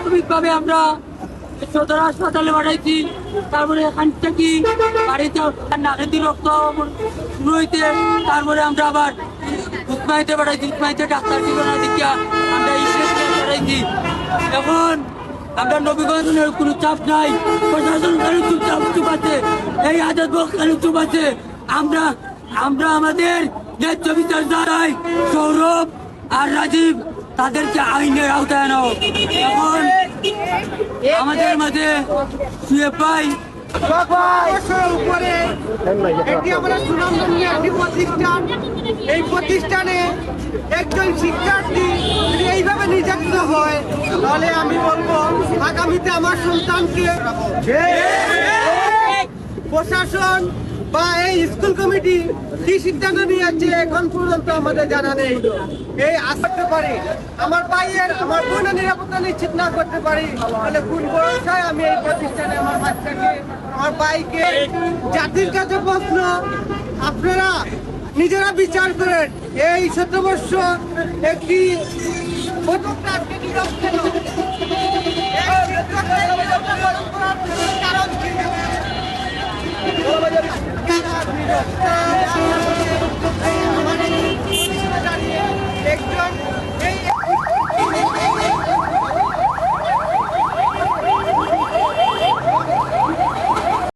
প্রাথমিকভাবে আমরা সদর হাসপাতালে পাঠাইছি। তারপরে এখান থেকে বাড়িতে নাকেদি রক্ত শুরু হইতে তারপরে আমরা আবার উসমাইতে পাঠাইছি। উসমাইতে ডাক্তার ছিল না দেখিয়া আমরা পাঠাইছি। এখন আমরা নবীগঞ্জের কোনো চাপ নাই। প্রশাসন খালি চুপ চাপ আছে, এই আজাদ বক্স খালি চুপ আছে। আমরা আমরা আমাদের ন্যায্য বিচার চাই সৌরভ আর রাজীব তাদেরকে আইনের আওতায় আনো। এখন আমাদের মাঝে শুয়ে পাই এই প্রতিষ্ঠানে একজন শিক্ষার্থী যদি এইভাবে হয় তাহলে আমি বলব আগামীতে আমার প্রশাসন বা এই স্কুল কমিটি কি সিদ্ধান্ত নিয়েছে এখন পর্যন্ত আমাদের জানা নেই। এই আসতে পারে, আমার ভাইয়ের, আমার বোনের নিরাপত্তা নিশ্চিত না করতে পারি, তাহলে কোন ভরসায় আমি এই প্রতিষ্ঠানে আমার বাচ্চাকে, আমার ভাইকে, জাতির কাছে প্রশ্ন, আপনারা নিজেরা বিচার করেন। এই শতবর্ষ একটি প্রথমটা Yeah.